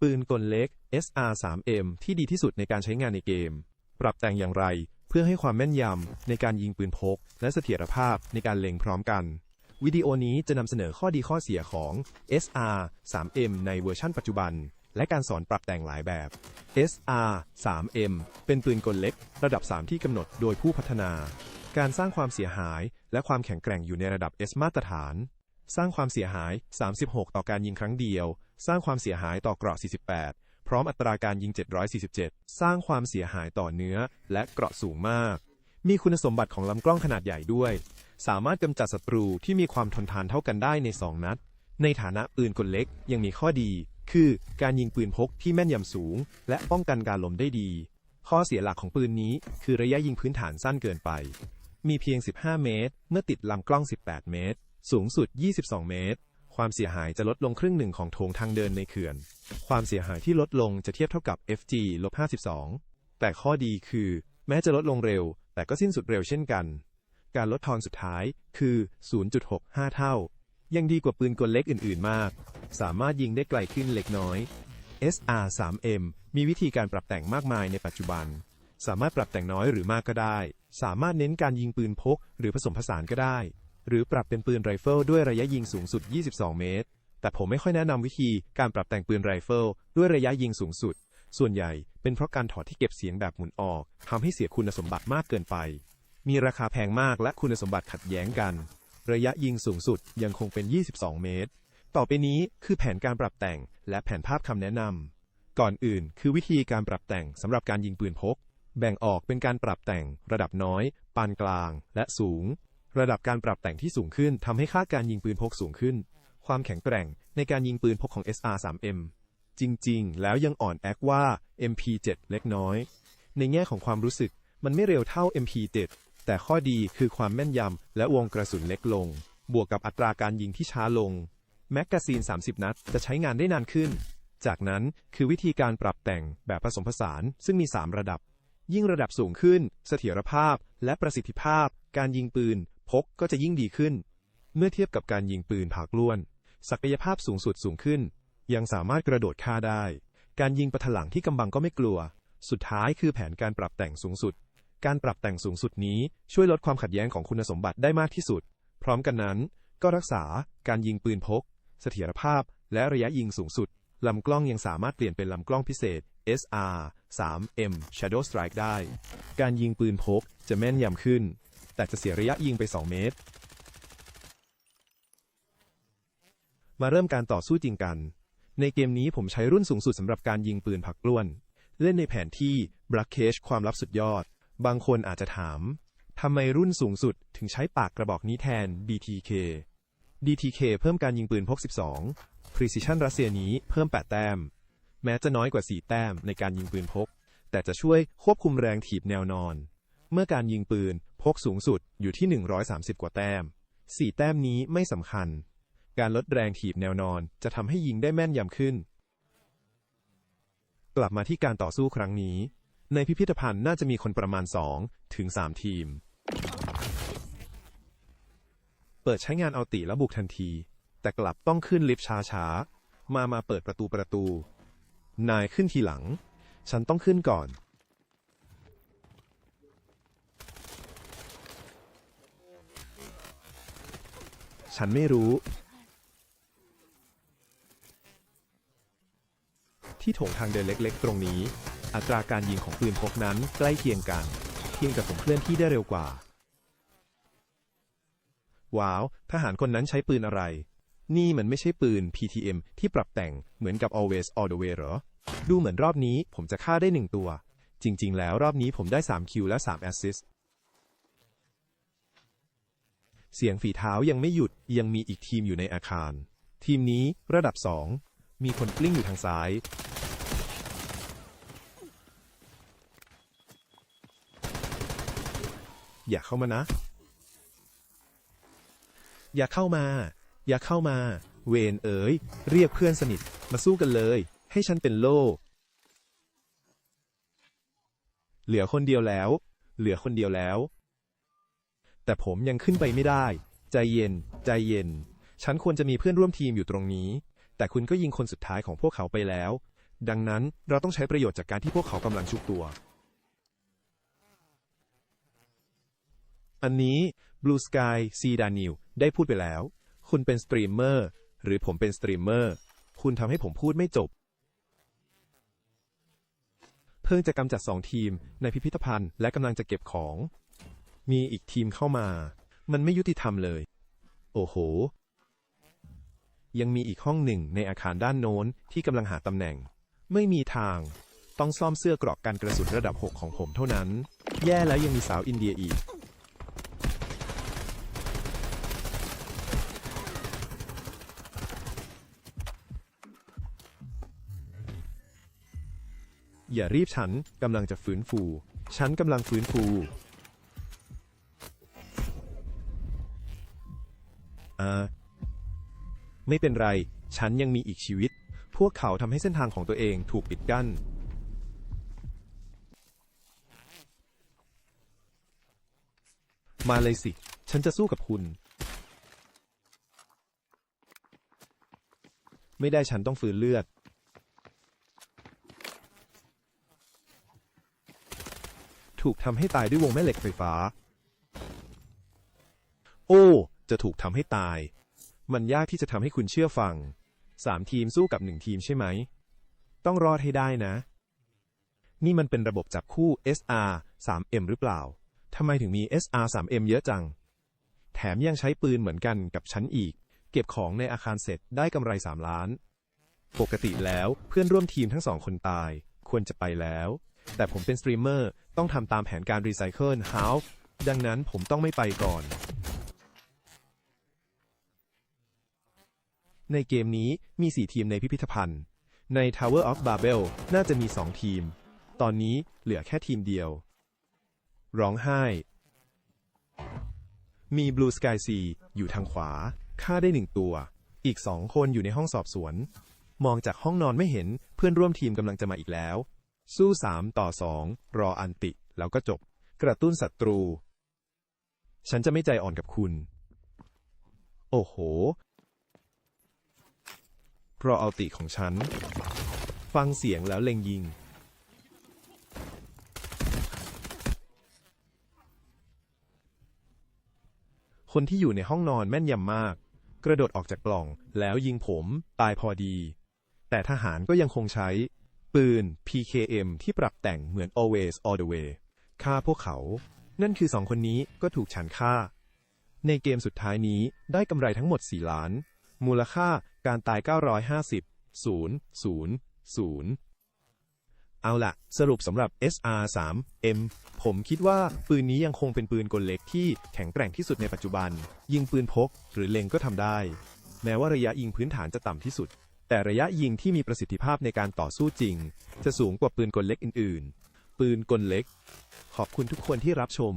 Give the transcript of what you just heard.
ปืนกลเล็ก SR3M ที่ดีที่สุดในการใช้งานในเกม ปรับแต่งอย่างไร เพื่อให้ความแม่นยำในการยิงปืนพก และเสถียรภาพในการเล็งพร้อมกัน วิดีโอนี้จะนำเสนอข้อดีข้อเสียของ SR3M ในเวอร์ชั่นปัจจุบัน และการสอนปรับแต่งหลายแบบ SR3M เป็นปืนกลเล็ก ระดับ 3 ที่กำหนดโดยผู้พัฒนา การสร้างความเสียหาย และความแข็งแกร่งอยู่ในระดับ S มาตรฐาน สร้างความเสียหาย 36 ต่อการยิงครั้งเดียว สร้างความเสียหายต่อเกราะ48 พร้อมอัตราการยิง 747 สร้างความเสียหายต่อเนื้อ และเกราะสูงมาก มีคุณสมบัติของลำกล้องขนาดใหญ่ด้วย สามารถกำจัดศัตรูที่มีความทนทานเท่ากันได้ใน 2 นัด ในฐานะปืนกลเล็กยังมีข้อดี คือการยิงปืนพกที่แม่นยำสูง และป้องกันการล้มได้ดี ข้อเสียหลักของปืนนี้ คือระยะยิงพื้นฐานสั้นเกินไป มีเพียง 15 เมตร เมื่อติดลำกล้อง 18 เมตร สูงสุด 22 เมตร ความเสียหายจะลดลงครึ่งหนึ่งของโถงทางเดินในเขื่อน ความเสียหายที่ลดลงจะเทียบเท่ากับ FG ลบ52 แต่ข้อดีคือ แม้จะลดลงเร็ว แต่ก็สิ้นสุดเร็วเช่นกัน การลดทอนสุดท้ายคือ 0.65 เท่า ยังดีกว่าปืนกลเล็กอื่น ๆ มาก สามารถยิงได้ไกลขึ้นเล็กน้อย SR3M มีวิธีการปรับแต่งมากมายในปัจจุบัน สามารถปรับแต่งน้อยหรือมากก็ได้ สามารถเน้นการยิงปืนพก หรือผสมผสานก็ได้ หรือปรับเป็นปืนไรเฟิลด้วยระยะยิงสูงสุด 22 เมตร แต่ผมไม่ค่อยแนะนำวิธีการปรับแต่งปืนไรเฟิลด้วยระยะยิงสูงสุด ส่วนใหญ่เป็นเพราะการถอดที่เก็บเสียงแบบหมุนออกทำให้เสียคุณสมบัติมากเกินไป มีราคาแพงมากและคุณสมบัติขัดแย้งกัน ระยะยิงสูงสุดยังคงเป็น 22 เมตร ต่อไปนี้คือแผนการปรับแต่งและแผนภาพคำแนะนำก่อนอื่นคือวิธีการปรับแต่งสำหรับการยิงปืนพกแบ่งออกเป็นการปรับแต่งระดับน้อย ปานกลาง และสูง ระดับการปรับแต่งที่สูงขึ้นทำให้ค่าการยิงปืนพกสูงขึ้น ความแข็งแกร่งในการยิงปืนพกของ SR3M จริงๆ แล้วยังอ่อนแอกว่า MP7 เล็กน้อย ในแง่ของความรู้สึกมันไม่เร็วเท่า MP7 แต่ข้อดีคือความแม่นยำและวงกระสุนเล็กลง บวกกับอัตราการยิงที่ช้าลง แมกกาซีน 30 นัด จะใช้งานได้นานขึ้น จากนั้นคือวิธีการปรับแต่งแบบผสมผสาน ซึ่งมี 3 ระดับ ยิ่งระดับสูงขึ้น เสถียรภาพ และประสิทธิภาพ การยิงปืน พกก็จะยิ่งดีขึ้น เมื่อเทียบกับการยิงปืนผากล้วน ศักยภาพสูงสุดสูงขึ้น ยังสามารถกระโดดฆ่าได้ การยิงปะถลังที่กำบังก็ไม่กลัว สุดท้ายคือแผนการปรับแต่งสูงสุด การปรับแต่งสูงสุดนี้ช่วยลดความขัดแย้งของคุณสมบัติได้มากที่สุด พร้อมกันนั้น ก็รักษาการยิงปืนพก เสถียรภาพ และระยะยิงสูงสุดลำกล้องยังสามารถเปลี่ยนเป็นลำกล้องพิเศษ SR 3M Shadow Strike ได้ การยิงปืนพกจะแม่นยำขึ้น แต่จะเสียระยะยิงไป 2 เมตร มาเริ่มการต่อสู้จริงกัน ในเกมนี้ผมใช้รุ่นสูงสุดสำหรับการยิงปืนผักกล้วน เล่นในแผนที่ Black Cage ความลับสุดยอด บางคนอาจจะถามทำไมรุ่นสูงสุดถึงใช้ปากกระบอกนี้แทน DTK DTK เพิ่มการยิงปืนพก 12 Precision รัสเซียนี้เพิ่ม 8 แต้ม แม้จะน้อยกว่า 4 แต้มในการยิงปืนพก แต่จะช่วยควบคุมแรงถีบแนวนอน เมื่อการยิงปืน กสูงสุดอยู่ที่ 130 กว่าแต้ม 4 แต้มนี้ไม่สำคัญ การลดแรงถีบแนวนอนจะทำให้ยิงได้แม่นยำขึ้น กลับมาที่การต่อสู้ครั้งนี้ ในพิพิธภัณฑ์น่าจะมีคนประมาณ 2 ถึง 3 ทีม เปิดใช้งานเอาติแล้วบุกทันที แต่กลับต้องขึ้นลิฟต์ช้าๆ มามาเปิดประตูประตู นายขึ้นทีหลัง ฉันต้องขึ้นก่อน ฉันไม่รู้ ที่โถงทางเดินเล็กๆ ตรงนี้ อัตราการยิงของปืนพกนั้นใกล้เคียงกัน เพียงแต่ผมเคลื่อนที่ได้เร็วกว่า ว้าว ทหารคนนั้นใช้ปืนอะไร นี่มันไม่ใช่ปืน PTM ที่ปรับแต่งเหมือนกับ Always All the Way เหรอ ดูเหมือนรอบนี้ผมจะฆ่าได้หนึ่งตัว จริง ๆ แล้วรอบนี้ผมได้3คิวและ3แอสซิสต์ เสียงฝีเท้ายังไม่หยุด ยังมีอีกทีมอยู่ในอาคาร ทีมนี้ระดับ2มีคนกลิ้งอยู่ทางซ้าย อย่าเข้ามานะ อย่าเข้ามา อย่าเข้ามา เวนเอ๋ย เรียกเพื่อนสนิท มาสู้กันเลย ให้ฉันเป็นโล่ เหลือคนเดียวแล้ว เหลือคนเดียวแล้ว แต่ผมยังขึ้นไปไม่ได้ ใจเย็น ใจเย็น ฉันควรจะมีเพื่อนร่วมทีมอยู่ตรงนี้ แต่คุณก็ยิงคนสุดท้ายของพวกเขาไปแล้ว ดังนั้นเราต้องใช้ประโยชน์จากการที่พวกเขากำลังชุบตัว อันนี้ Blue Sky ซีดานิวได้พูดไปแล้ว คุณเป็นสตรีมเมอร์ หรือผมเป็นสตรีมเมอร์ คุณทำให้ผมพูดไม่จบ เพิ่งจะกำจัดสองทีมในพิพิธภัณฑ์และกำลังจะเก็บของ มีอีกทีมเข้ามา มันไม่ยุติธรรมเลย โอ้โห ยังมีอีกห้องหนึ่งในอาคารด้านโน้นที่กำลังหาตำแหน่ง ไม่มีทาง ต้องซ่อมเสื้อกราะกันกระสุนระดับ 6 ของผมเท่านั้น แย่แล้วยังมีสาวอินเดียอีก อย่ารีบฉันกำลังจะฟื้นฟู ฉันกำลังฟื้นฟู อ่าไม่เป็นไร ฉันยังมีอีกชีวิต พวกเขาทำให้เส้นทางของตัวเองถูกปิดกั้น มาเลยสิ ฉันจะสู้กับคุณ ไม่ได้ฉันต้องฟื้นเลือด ถูกทำให้ตายด้วยวงแม่เหล็กไฟฟ้า โอ้ จะถูกทำให้ตาย มันยากที่จะทำให้คุณเชื่อฟังสามทีมสู้กับหนึ่งทีมใช่ไหม ต้องรอดให้ได้นะ นี่มันเป็นระบบจับคู่ SR 3M หรือเปล่าทำไมถึงมี SR 3M เยอะจัง แถมยังใช้ปืนเหมือนกันกับฉันอีก เก็บของในอาคารเสร็จได้กำไร 3 ล้าน ปกติแล้วเพื่อนร่วมทีมทั้งสองคนตาย ควรจะไปแล้ว แต่ผมเป็นสตรีมเมอร์ต้องทำตามแผนการรีไซเคิล Half ดังนั้นผมต้องไม่ไปก่อน ในเกมนี้มี 4 ทีมในพิพิธภัณฑ์ ใน Tower of Babel น่าจะมี 2 ทีม ตอนนี้เหลือแค่ทีมเดียว ร้องไห้ มี Blue Sky C อยู่ทางขวาฆ่าได้หนึ่งตัว อีกสองคนอยู่ในห้องสอบสวน มองจากห้องนอนไม่เห็นเพื่อนร่วมทีมกำลังจะมาอีกแล้ว สู้ 3 ต่อ 2 รออันติแล้วก็จบ กระตุ้นศัตรู ฉันจะไม่ใจอ่อนกับคุณ โอ้โห รอเอาติของฉัน ฟังเสียงแล้วเล็งยิง คนที่อยู่ในห้องนอนแม่นยำมาก กระโดดออกจากกล่องแล้วยิงผม ตายพอดี แต่ทหารก็ยังคงใช้ ปืน PKM ที่ปรับแต่งเหมือน always all the way ฆ่าพวกเขา นั่นคือสองคนนี้ก็ถูกฉันฆ่า ในเกมสุดท้ายนี้ได้กำไรทั้งหมด 4 ล้าน มูลค่าการตาย 950 0 0 0 เอาละสรุปสำหรับ SR3M ผมคิดว่าปืนนี้ยังคงเป็นปืนกลเล็กที่แข็งแกร่งที่สุดในปัจจุบัน ยิงปืนพกหรือเล็งก็ทำได้ แม้ว่าระยะยิงพื้นฐานจะต่ำที่สุด แต่ระยะยิงที่มีประสิทธิภาพในการต่อสู้จริง จะสูงกว่าปืนกลเล็กอื่น ๆ ปืนกลเล็ก ขอบคุณทุกคนที่รับชม